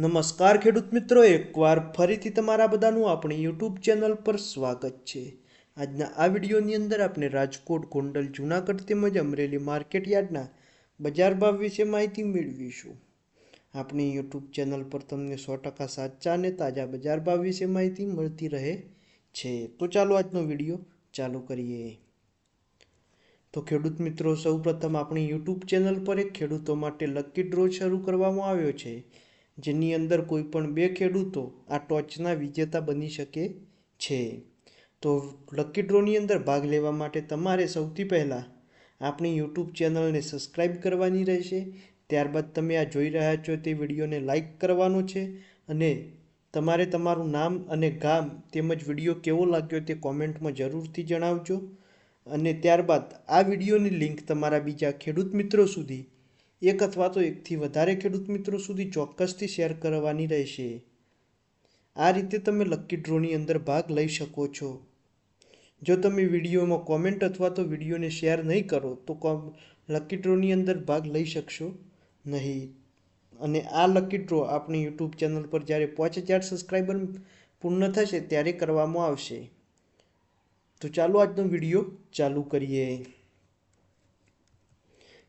નમસ્કાર ખેડૂત મિત્રો, એકવાર ફરીથી તમારા બધાનું આપણી યુટ્યુબ ચેનલ પર સ્વાગત છે. આજના આ વિડીયોની અંદર આપણે રાજકોટ, ગોંડલ, જૂનાગઢ તેમજ અમરેલી માર્કેટ યાર્ડના બજાર ભાવ વિશે માહિતી મેળવીશું. આપણી યુટ્યુબ ચેનલ પર તમને સો ટકા સાચા અને તાજા બજાર ભાવ વિશે માહિતી મળતી રહે છે. તો ચાલો આજનો વીડિયો ચાલુ કરીએ. તો ખેડૂત મિત્રો, સૌપ્રથમ આપણી યુટ્યુબ ચેનલ પર એક ખેડૂતો માટે લકી ડ્રો શરૂ કરવામાં આવ્યો છે. જેની અંદર કોઈ પણ બે ખેડૂતો આ ટોચના વિજેતા બની શકે છે. તો લકી ડ્રોની અંદર ભાગ લેવા માટે તમારે સૌથી પહેલાં આપણી યુટ્યુબ ચેનલને સબસ્ક્રાઈબ કરવાની રહેશે. ત્યારબાદ તમે આ જોઈ રહ્યા છો તે વિડીયોને લાઈક કરવાનો છે અને તમારે તમારું નામ અને ગામ તેમજ વીડિયો કેવો લાગ્યો તે કોમેન્ટમાં જરૂરથી જણાવજો. અને ત્યારબાદ આ વિડીયોની લિંક તમારા બીજા ખેડૂત મિત્રો સુધી એક અથવા તો એકથી વધારે ખેડૂત મિત્રો સુધી ચોક્કસથી શેર કરવાની રહેશે. આ રીતે તમે લકી ડ્રોની અંદર ભાગ લઈ શકો છો. જો તમે વિડીયોમાં કોમેન્ટ અથવા તો વિડીયોને શેર નહીં કરો, તો કોમ લકી ડ્રોની અંદર ભાગ લઈ શકશો નહીં. અને આ લકી ડ્રો આપણી યુટ્યુબ ચેનલ પર જ્યારે પાંચ હજાર સબસ્ક્રાઈબર પૂર્ણ થશે ત્યારે કરવામાં આવશે. તો ચાલો આજનો વીડિયો ચાલુ કરીએ.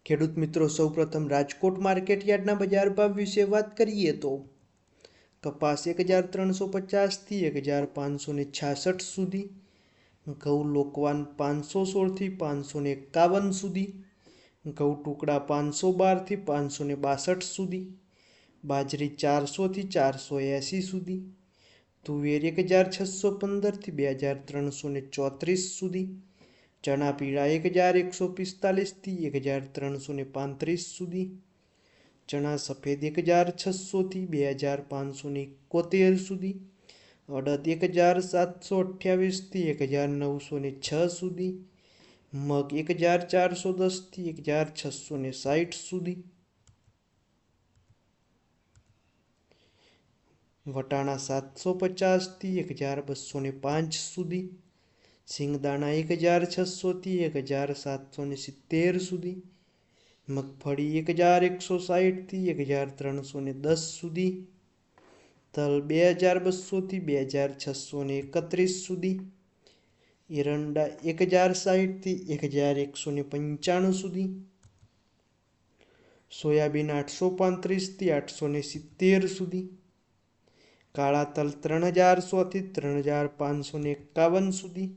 ખેડૂત મિત્રો, સૌપ્રથમ રાજકોટ માર્કેટ યાર્ડના બજાર ભાવ વિશે વાત કરીએ તો કપાસ એક હજાર ત્રણસો પચાસથી એક હજાર પાંચસો ને છાસઠ સુધી, ઘઉં લોકવાન પાંચસો સોળથી પાંચસો ને એકાવન સુધી, ઘઉં ટુકડા પાંચસો બારથી પાંચસો ને બાસઠ સુધી, બાજરી ચારસોથી ચારસો એંસી સુધી, તુવેર એક હજાર છસો પંદરથી બે હજાર ત્રણસો ને ચોત્રીસ સુધી ચણા પીળા એક હજાર એકસો પિસ્તાલીસથી એક હજાર ત્રણસો ને પાંત્રીસ સુધી. ચણા સફેદ એક હજાર છસોથી બે હજાર પાંચસો ને એકોતેર સુધી. અડદ એક હજાર સાતસો અઠ્યાવીસથી એક હજાર નવસો ને છ સુધી. મગ એક હજાર ચારસો દસથી એક હજાર છસો ને સાઠ સુધી. વટાણા સાતસો પચાસથી એક હજાર બસો ને પાંચ સુધી. સિંગદાણા એક હજાર છસોથી એક હજાર સાતસો ને સિત્તેર સુધી, મગફળી એક હજાર એકસો સાઠથી એક હજાર ત્રણસો ને દસ સુધી, તલ બે હજાર બસોથી બે હજાર છસો ને એકત્રીસ સુધી, એરંડા એક હજાર સાઠથી એક હજાર એકસો ને પંચાણું સુધી, સોયાબીન આઠસો પાંત્રીસથી આઠસો ને સિત્તેર સુધી, કાળા તલ ત્રણ હજાર સોથી ત્રણ હજાર પાંચસો ને એકાવન સુધી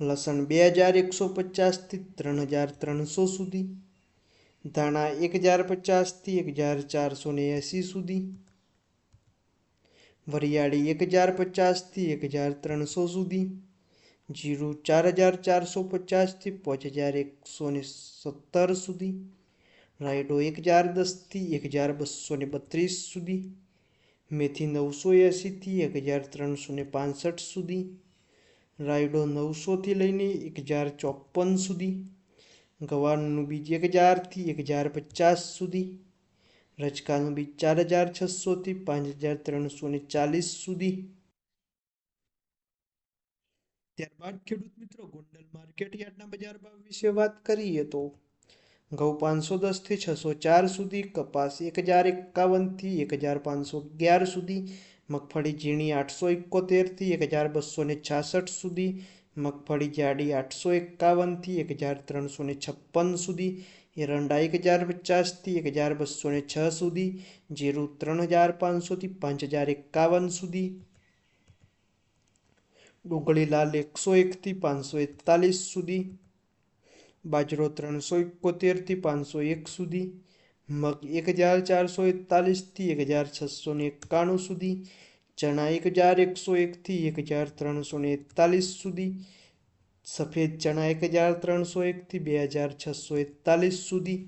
લસણ બે હજાર એકસો પચાસથી ત્રણ હજાર ત્રણસો સુધી, ધાણા એક હજાર પચાસથી એક હજાર ચારસો ને એંસી સુધી, વરિયાળી એક હજાર પચાસથી એક હજાર ત્રણસો સુધી, જીરું ચાર હજાર ચારસો પચાસથી પાંચ હજાર એકસો ને સત્તર સુધી, રાયડો એક હજાર દસથી એક હજાર બસો ને બત્રીસ સુધી, મેથી નવસો એંસીથી એક હજાર ત્રણસો ને પાંસઠ સુધી રાયડો નવસોથી લઈને એક હજાર ચોપન સુધી, ગવારનું બીજ એક હજારથી એક હજાર પચાસ સુધી રચકાનું બીજ ચાર હજાર છસોથી પાંચ હજાર ત્રણસો ને ચાલીસ સુધી. ત્યારબાદ ખેડૂત મિત્રો, ગોંડલ માર્કેટ યાર્ડના બજાર ભાવ વિશે વાત કરીએ તો, ઘઉં પાંચસો દસથી છસો ચાર સુધી, કપાસ એક હજાર એકાવનથી એક હજાર પાંચસો અગિયાર સુધી મગફળી ઝીણી આઠસો એકોતેરથી એક હજાર બસો ને છાસઠ સુધી, મગફળી જાડી આઠસો એકાવનથી એક હજાર ત્રણસો ને છપ્પન સુધી, એરંડા એક હજાર પચાસથી એક હજાર બસો ને છ સુધી, જીરું ત્રણ હજાર પાંચસોથી પાંચ હજાર એકાવન સુધી. ડુંગળી લાલ એકસો એકથી પાંચસો એકતાલીસ સુધી, બાજરો ત્રણસો એકોતેરથી પાંચસો એક સુધી મગ એક હજાર ચારસો એકતાલીસથી એક હજાર છસો ને એકાણું સુધી, ચણા એક હજાર એકસો એકથી એક હજાર ત્રણસો ને એકતાલીસ સુધી, સફેદ ચણા એક હજાર ત્રણસો એકથી બે હજાર છસો એકતાલીસ સુધી,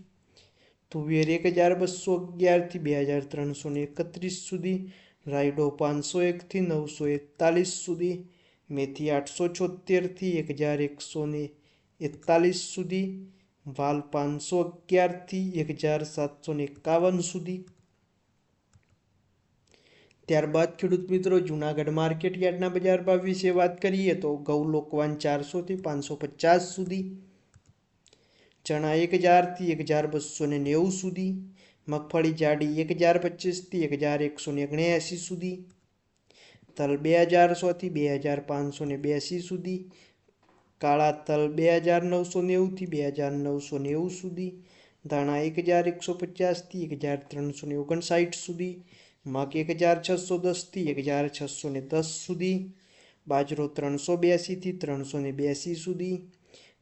તુવેર એક હજાર બસો અગિયારથી બે હજાર ત્રણસો ને એકત્રીસ સુધી, રાયડો પાંચસો એકથી નવસો એકતાલીસ સુધી, મેથી આઠસો છોતેરથી એક હજાર એકસો ને એકતાલીસ સુધી વાલ પાંચસો અગિયારથી એક હજાર સાતસો એકાવન સુધી. ત્યારબાદ ખેડૂત મિત્રો, જૂનાગઢ માર્કેટ યાર્ડના બજાર ભાવ વિશે વાત કરીએ તો ઘઉં લોકવાન ચારસોથી પાંચસો પચાસ સુધી, ચણા એક હજારથી એક હજાર બસો ને નેવું સુધી, મગફળી જાડી એક હજાર પચીસથી એક હજાર એકસો ને ઓગણએંસી સુધી, તલ બે હજાર સોથી બે હજાર પાંચસો ને બ્યાસી સુધી કાળા તલ બે હજાર નવસો નેવુંથી બે હજાર નવસો નેવું સુધી, ધાણા એક હજાર એકસો પચાસથી એક હજાર ત્રણસો ને ઓગણસાઠ સુધી, મગ એક હજાર છસો દસથી એક હજાર છસો ને દસ સુધી, બાજરો ત્રણસો બ્યાસીથી ત્રણસો ને બ્યાસી સુધી.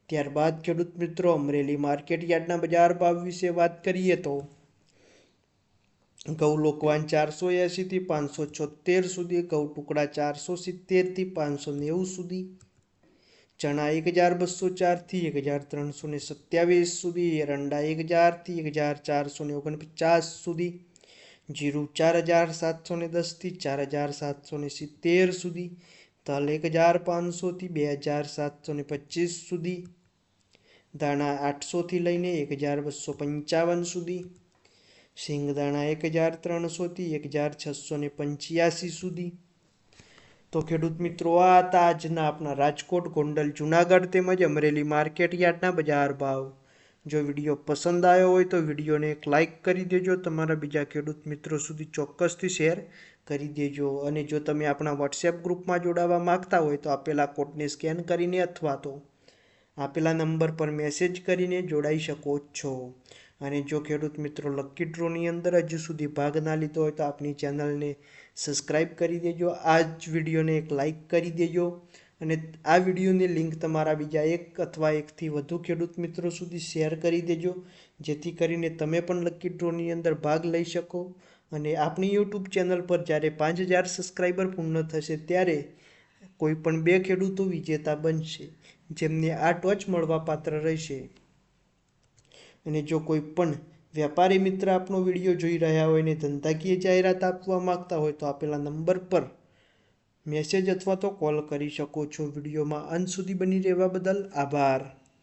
ત્યારબાદ ખેડૂત મિત્રો, અમરેલી માર્કેટ યાર્ડના બજાર ભાવ વિશે વાત કરીએ તો, ઘઉં લોકવાન ચારસો એંશીથી પાંચસો છોતેર સુધી, ઘઉં ટુકડા ચારસો સિત્તેરથી પાંચસો નેવું સુધી ચણા એક હજાર બસો ચારથી એક હજાર ત્રણસો ને સત્યાવીસ સુધી, એરંડા એક હજારથી એક હજાર ચારસો ને ઓગણપચાસ સુધી, જીરું ચાર હજાર સાતસો ને દસથી ચાર હજાર સાતસો ને સિત્તેર સુધી, તલ એક હજાર પાંચસોથી બે હજાર સાતસો ને પચીસ સુધી દાણા આઠસોથી લઈને એક હજાર બસો પંચાવન સુધી સિંગદાણા એક હજાર ત્રણસોથી એક હજાર છસો ને પંચ્યાસી સુધી તો ખેડૂત મિત્રો, આ હતા આજના આપણા રાજકોટ, ગોંડલ, જુનાગઢ તેમજ અમરેલી માર્કેટ યાર્ડના બજાર ભાવ. જો વીડિયો પસંદ આવ્યો હોય તો વિડીયોને એક લાઇક કરી દેજો, તમારા બીજા ખેડૂત મિત્રો સુધી ચોક્કસથી શેર કરી દેજો. અને જો તમે આપણા વોટ્સએપ ગ્રુપમાં જોડાવા માંગતા હોય તો આપેલા કોડને સ્કેન કરીને અથવા તો આપેલા નંબર પર મેસેજ કરીને જોડાઈ શકો છો. અને જો ખેડૂત મિત્રો લકી ડ્રોની અંદર હજુ સુધી ભાગ ના લીધો હોય તો આપણી ચેનલને સબસ્ક્રાઈબ કરી દેજો. આ જ વિડીયોને એક લાઇક કરી દેજો અને આ વિડીયોની લિંક તમારા બીજા એક અથવા એકથી વધુ ખેડૂત મિત્રો સુધી શેર કરી દેજો. જેથી કરીને તમે પણ લકી ડ્રોની અંદર ભાગ લઈ શકો અને આપણી યુટ્યુબ ચેનલ પર જ્યારે પાંચ હજાર સબસ્ક્રાઈબર પૂર્ણ થશે ત્યારે કોઈ પણ બે ખેડૂતો વિજેતા બનશે. જેમને આ ટોચ મળવા પાત્ર રહેશે. અને જો કોઈ પણ વેપારી મિત્ર આપણો વીડિયો જોઈ રહ્યા હોય ને ધંધાકીય જાહેરાત આપવા માંગતા હોય તો આપેલા નંબર પર મેસેજ અથવા તો કોલ કરી શકો છો. વિડીયોમાં અંત સુધી બની રહેવા બદલ આભાર.